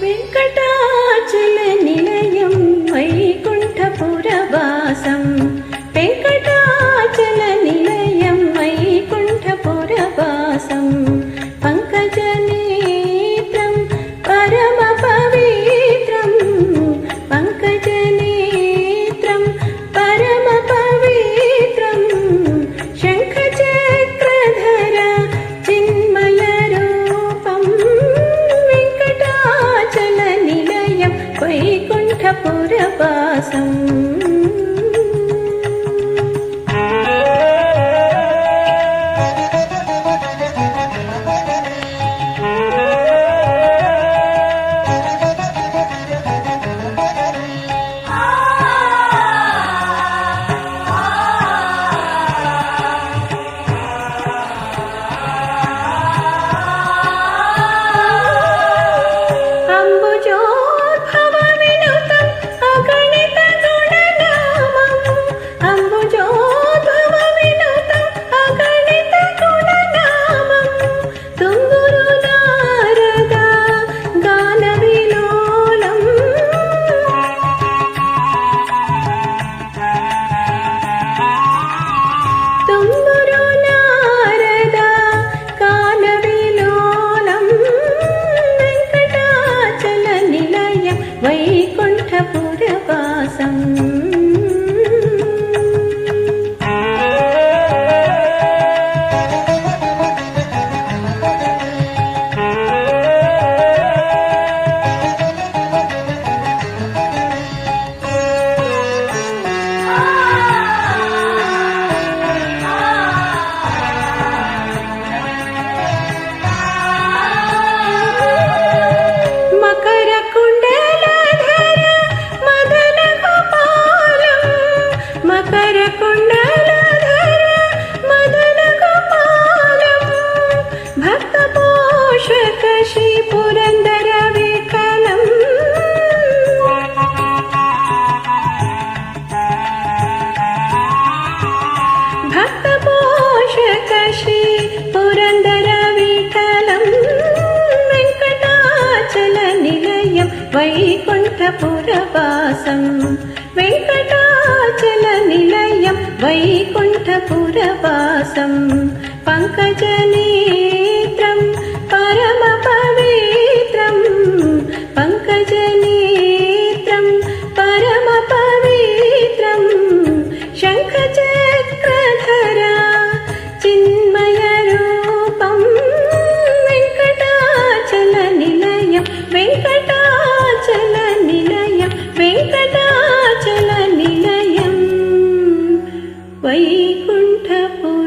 వెంకటాచల నిలయం వైకుంఠపురవాసం. వెంకటాచల నిలయం వైకుంఠపురవాసం. awesome. പുര వైకుంఠపురవాసం. వెంకటాచల నిలయం వైకుంఠపురవాసం. పంకజనే वैकुण्ठपुरवासम्